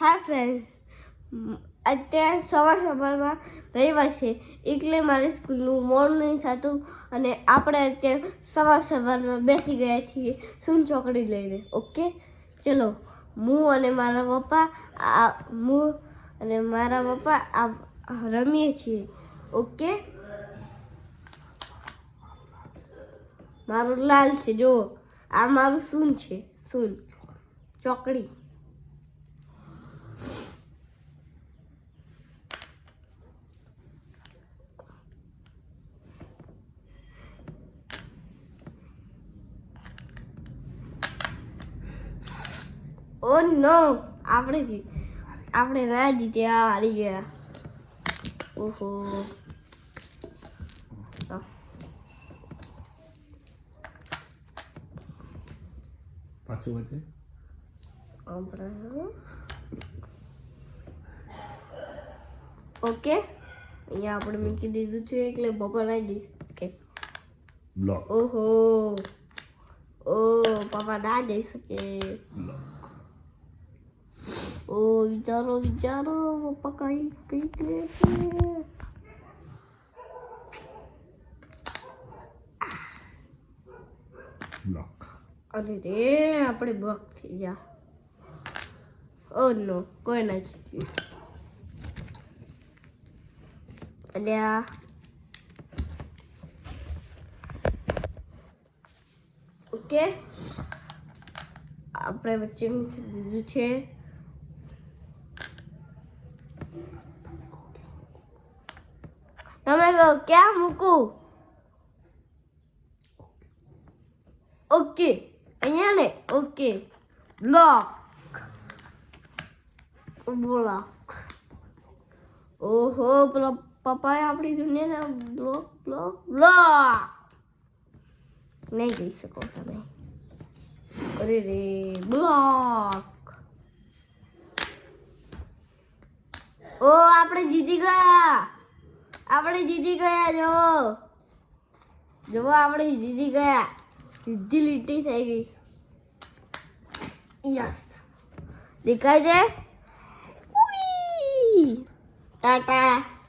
હા ફ્રેન્ડ અત્યારે સવાર સવારમાં રવિવાર છે. એટલે મારે સ્કૂલનું મોડ નહીં થતું અને આપણે અત્યારે સવાર સવારમાં બેસી ગયા છીએ સૂન ચોકડી લઈને. ઓકે? ચલો, હું અને મારા પપ્પા આ, હું અને મારા પપ્પા આ રમીએ છીએ. ઓકે? મારું લાલ છે જો આ મારું સૂન છે, સૂન. ચોકડી. ઓ નો આપણે જી આપણે ના જીત્યા હારી ગયા. ઓહો. પાછું વચ્ચે? ઓકે. અહીંયા આપણે મૂકી દીધું છે એટલે બપોર આવી જઈશ. ઓકે. ઓહો. ઓ પપ્પા ના જઈ શકે બ્લોક ઓ વિચારો વિચારો પપ્પા કઈ કઈ કહે છે બ્લોક અરે રે આપણે બક થઈ ગયા ઓ નો કોઈ ના જીત્યું અલ્યા ઓકે. આપણે વચ્ચે દીધું છે. તમે ક્યાં મૂકું? ઓકે. અહીંયા ને? ઓકે. બ્લોક બ્લોક ઓહો, પેલો પપ્પાએ આપણી દુનિયાને બ્લોક બ્લોક બ્લોક નહીં જઈ શકો તમે અરે રે બ્લોક ઓ આપણે જીતી ગયા. આપણે જીતી ગયા જો. જો આપણે જીતી ગયા. સીધી લીટી થઈ ગઈ. યસ દેખાય છે? ટાટા.